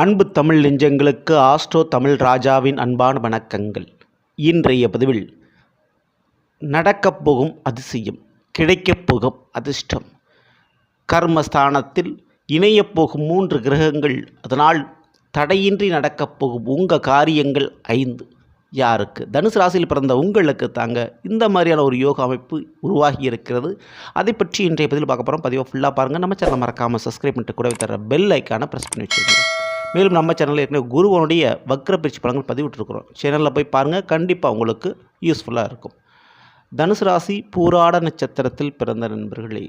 அன்பு தமிழ் நெஞ்சங்களுக்கு ஆஸ்ட்ரோ தமிழ் ராஜாவின் அன்பான வணக்கங்கள். இன்றைய பதிவில் நடக்கப் போகும் அதிசயம் கிடைக்கப் போகும் அதிர்ஷ்டம். கர்மஸ்தானத்தில் இணையப் போகும் மூன்று கிரகங்கள் அதனால் தடையின்றி நடக்கப் போகும் உங்கள் காரியங்கள் ஐந்து. யாருக்கு? தனுசு ராசியில் பிறந்த உங்களுக்கு தாங்க இந்த மாதிரியான ஒரு யோகா அமைப்பு உருவாகி இருக்கிறது. அதை பற்றி இன்றைய பதில் பார்க்க போகிறோம் பதிவாக ஃபுல்லாக பாருங்கள் நம்ம சேனல் மறக்காமல் சப்ஸ்கிரைப் பண்ணிட்டு கூட தர பெல் ஐக்கான ப்ரெஸ் பண்ணி வச்சுக்கோங்க. மேலும் நம்ம சேனலில் ஏற்கனவே குருவனுடைய வக்ர பயிற்சி பலன்கள் பதிவிட்டுருக்குறோம். சேனலில் போய் பாருங்கள் கண்டிப்பாக உங்களுக்கு யூஸ்ஃபுல்லாக இருக்கும். தனுசு ராசி பூராட நட்சத்திரத்தில் பிறந்த நண்பர்களே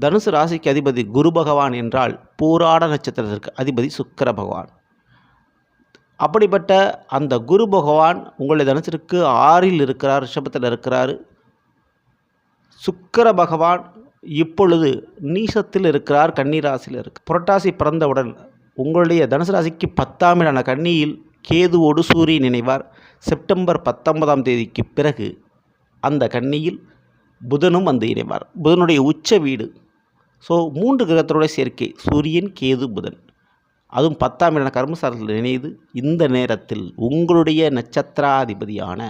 தனுசு ராசிக்கு அதிபதி குரு பகவான் என்றால் பூராட நட்சத்திரத்திற்கு அதிபதி சுக்கர பகவான். அப்படிப்பட்ட அந்த குரு பகவான் உங்களுடைய தனுசிற்கு ஆறில் இருக்கிறார் ரிஷபத்தில் இருக்கிறார். சுக்கர பகவான் இப்பொழுது நீசத்தில் இருக்கிறார் கன்னிராசியில் இருக்கு. புரட்டாசி பிறந்தவுடன் உங்களுடைய தனுசு ராசிக்கு பத்தாம் இடான கன்னியில் கேதுவோடு சூரியன் இணைவார். செப்டம்பர் பத்தொன்பதாம் தேதிக்கு பிறகு அந்த கன்னியில் புதனும் வந்து இணைவார். புதனுடைய உச்ச வீடு. ஸோ மூன்று கிரகத்தினுடைய சேர்க்கை சூரியன் கேது புதன். அதுவும் பத்தாம் இடம் கர்மசாரத்தில் இணைந்து இந்த நேரத்தில் உங்களுடைய நட்சத்திராதிபதியான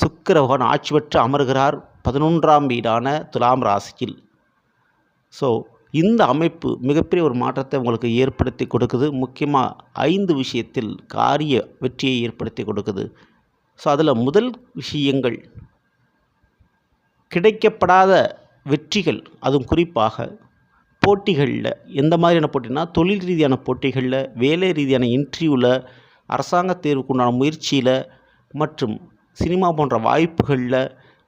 சுக்கிர பகவான் ஆட்சி பெற்று அமர்கிறார். பதினொன்றாம் வீடான துலாம் ராசியில். ஸோ இந்த அமைப்பு மிகப்பெரிய ஒரு மாற்றத்தை உங்களுக்கு ஏற்படுத்தி கொடுக்குது. முக்கியமாக ஐந்து விஷயத்தில் காரிய வெற்றியை ஏற்படுத்தி கொடுக்குது. ஸோ அதில் முதல் விஷயங்கள் கிடைக்கப்படாத வெற்றிகள் அதுவும் குறிப்பாக போட்டிகளில். எந்த மாதிரியான போட்டினா தொழில் ரீதியான போட்டிகளில் வேலை ரீதியான இன்டர்வியூவில் அரசாங்க தேர்வுக்குண்டான முயற்சியில் மற்றும் சினிமா போன்ற வாய்ப்புகளில்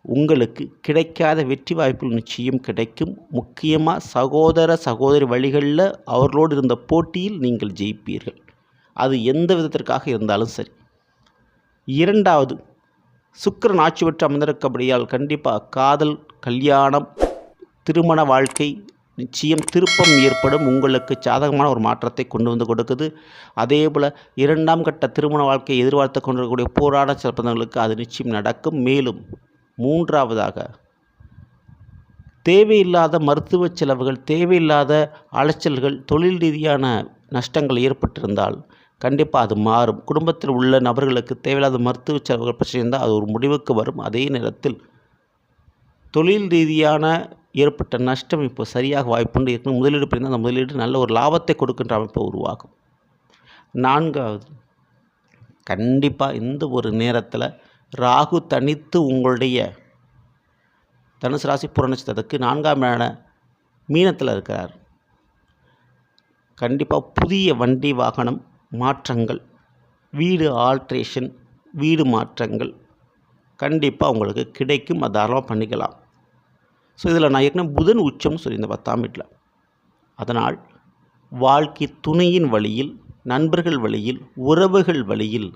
உங்களுக்கு கிடைக்காத வெற்றி வாய்ப்புகள் நிச்சயம் கிடைக்கும். முக்கியமாக சகோதர சகோதரி வழிகளில் அவர்களோடு இருந்த போட்டியில் நீங்கள் ஜெயிப்பீர்கள். அது எந்த விதத்திற்காக இருந்தாலும் சரி. இரண்டாவது சுக்கரன் ஆட்சி பெற்று அமர்ந்திருக்கபடியால் கண்டிப்பாக காதல் கல்யாணம் திருமண வாழ்க்கை நிச்சயம் திருப்பம் ஏற்படும். உங்களுக்கு சாதகமான ஒரு மாற்றத்தை கொண்டு வந்து கொடுக்குது. அதே போல் இரண்டாம் கட்ட திருமண வாழ்க்கையை எதிர்பார்த்து கொண்டிருக்கக்கூடிய போராட சிறப்பந்தங்களுக்கு அது நிச்சயம் நடக்கும். மேலும் மூன்றாவதாக தேவையில்லாத மருத்துவ செலவுகள் தேவையில்லாத அலைச்சல்கள் தொழில் ரீதியான நஷ்டங்கள் ஏற்பட்டிருந்தால் கண்டிப்பாக அது மாறும். குடும்பத்தில் உள்ள நபர்களுக்கு தேவையில்லாத மருத்துவ செலவுகள் பிரச்சனை இருந்தால் அது ஒரு முடிவுக்கு வரும். அதே நேரத்தில் தொழில் ரீதியான ஏற்பட்ட நஷ்டம் இப்போ சரியாக வாய்ப்புண்டு ஏற்கனவே முதலீடு பண்ணியிருந்தால் அந்த முதலீடு நல்ல ஒரு லாபத்தை கொடுக்கின்ற அமைப்பை உருவாகும் நான்காவது கண்டிப்பாக இந்த ஒரு நேரத்தில் ராகு தனித்து உங்களுடைய தனுசு ராசி புறநட்சத்திரத்துக்கு நான்காம் இடான மீனத்தில் இருக்கிறார். கண்டிப்பாக புதிய வண்டி வாகனம் மாற்றங்கள் வீடு ஆல்ட்ரேஷன் வீடு மாற்றங்கள் கண்டிப்பாக உங்களுக்கு கிடைக்கும். அது தாராளமாக பண்ணிக்கலாம். ஸோ இதில் நான் ஏற்கனவே புதன் உச்சம்னு சொல்லியிருந்தேன் பத்தாம் வீட்டில் அதனால் வாழ்க்கை துணையின் வழியில் நண்பர்கள் வழியில் உறவுகள் வழியில்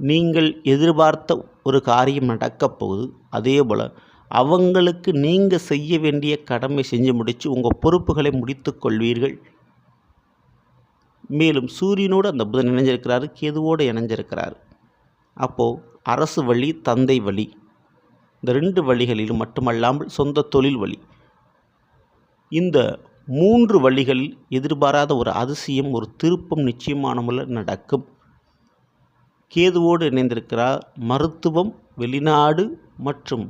நீங்கள் எதிர்பார்த்த ஒரு காரியம் நடக்கப் போகுது அதே போல் அவங்களுக்கு நீங்கள் செய்ய வேண்டிய கடமை செஞ்சு முடித்து உங்கள் பொறுப்புகளை முடித்து கொள்வீர்கள். மேலும் சூரியனோடு அந்த புதன் இணைஞ்சிருக்கிறாரு கேதுவோடு இணைஞ்சிருக்கிறார். அப்போது அரசு வழி தந்தை வழி இந்த ரெண்டு வழிகளிலும் மட்டுமல்லாமல் சொந்த தொழில் வழி. இந்த மூன்று வழிகளில் எதிர்பாராத ஒரு அதிசயம் ஒரு திருப்பம் நிச்சயமான முறையில் நடக்கும். கேதுவோடு இணைந்திருக்கிறார். மருத்துவம் வெளிநாடு மற்றும்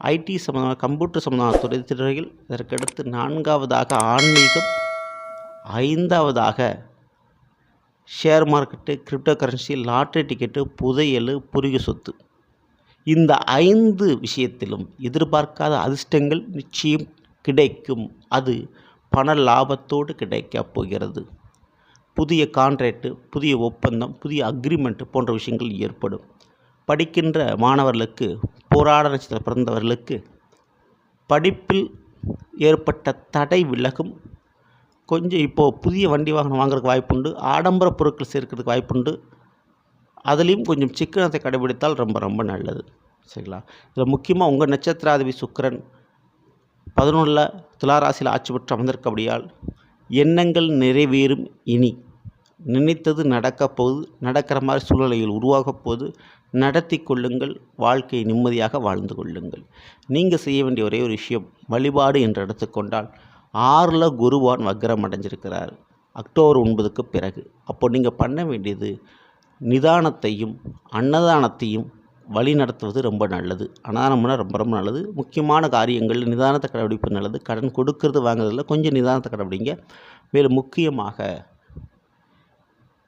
ஐடி சம்பந்தமான கம்ப்யூட்டர் சம்பந்தமான துறை துறைகள் இதற்கடுத்து நான்காவதாக ஆன்மீகம் ஐந்தாவதாக share market crypto currency lottery ticket புதையல் புரிகு சொத்து. இந்த ஐந்து விஷயத்திலும் எதிர்பார்க்காத அதிர்ஷ்டங்கள் நிச்சயம் கிடைக்கும். அது பண லாபத்தோடு கிடைக்கப் போகிறது. புதிய கான்ட்ராக்டு புதிய ஒப்பந்தம் புதிய அக்ரிமெண்ட் போன்ற விஷயங்கள் ஏற்படும். படிக்கின்ற மாணவர்களுக்கு போராட நட்சத்திரம் பிறந்தவர்களுக்கு படிப்பில் ஏற்பட்ட தடை விலகும். கொஞ்சம் இப்போது புதிய வண்டி வாகனம் வாங்குறதுக்கு வாய்ப்புண்டு ஆடம்பர பொருட்கள் சேர்க்கிறதுக்கு வாய்ப்புண்டு. அதுலேயும் கொஞ்சம் சிக்கனத்தை கடைபிடித்தால் ரொம்ப ரொம்ப நல்லது. சரிங்களா? இதில் முக்கியமாக உங்கள் நட்சத்திராதிபதி சுக்கரன் பதினொன்றில் துளாராசியில் ஆட்சி பெற்று அமர்ந்திருக்கபடியால் எண்ணங்கள் நிறைவேறும் இனி. நினைத்தது நடக்கப் போகுது நடக்கிற மாதிரி சூழ்நிலைகள் உருவாகப் நடத்தி கொள்ளுங்கள் வாழ்க்கையை நிம்மதியாக வாழ்ந்து கொள்ளுங்கள். நீங்கள் செய்ய வேண்டிய ஒரே ஒரு விஷயம் வழிபாடு என்று எடுத்துக்கொண்டால் ஆறில் குருவான் வக்ரம் அடைஞ்சிருக்கிறார். அக்டோபர் ஒன்பதுக்கு பிறகு. அப்போ நீங்கள் பண்ண வேண்டியது நிதானத்தையும் அன்னதானத்தையும் வழி நடத்துவது ரொம்ப நல்லது. அன்னதானம்னா ரொம்ப ரொம்ப நல்லது. முக்கியமான காரியங்கள் நிதானத்தை கடைபிடிப்பது நல்லது. கடன் கொடுக்கறது வாங்குறதுல கொஞ்சம் நிதானத்தை கடைபிடிங்க. மேலும் முக்கியமாக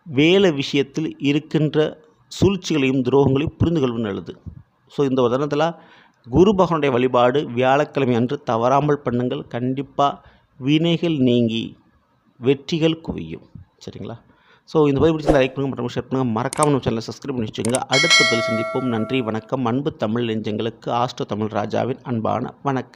வேலை விஷயத்தில் இருக்கின்ற சூழ்ச்சிகளையும் துரோகங்களையும் புரிந்து கொள்வது நல்லது. ஸோ இந்த உதாரணத்தில் குரு பகவானுடைய வழிபாடு வியாழக்கிழமை அன்று தவறாமல் பண்ணுங்கள். கண்டிப்பாக வினைகள் நீங்கி வெற்றிகள் குவியும். சரிங்களா? ஸோ இந்த பதிவு பிடிச்சி லைக் பண்ணுங்கள் மற்றும் ஷேர் பண்ணுங்கள் மறக்காமல் நம்ம சேனலை சப்ஸ்கிரைப் பண்ணி வச்சுங்க அடுத்த பதில் சந்திப்போம். நன்றி வணக்கம். அன்பு தமிழ் நெஞ்சங்களுக்கு ஆஸ்ட்ரோ தமிழ் ராஜாவின் அன்பான வணக்கம்.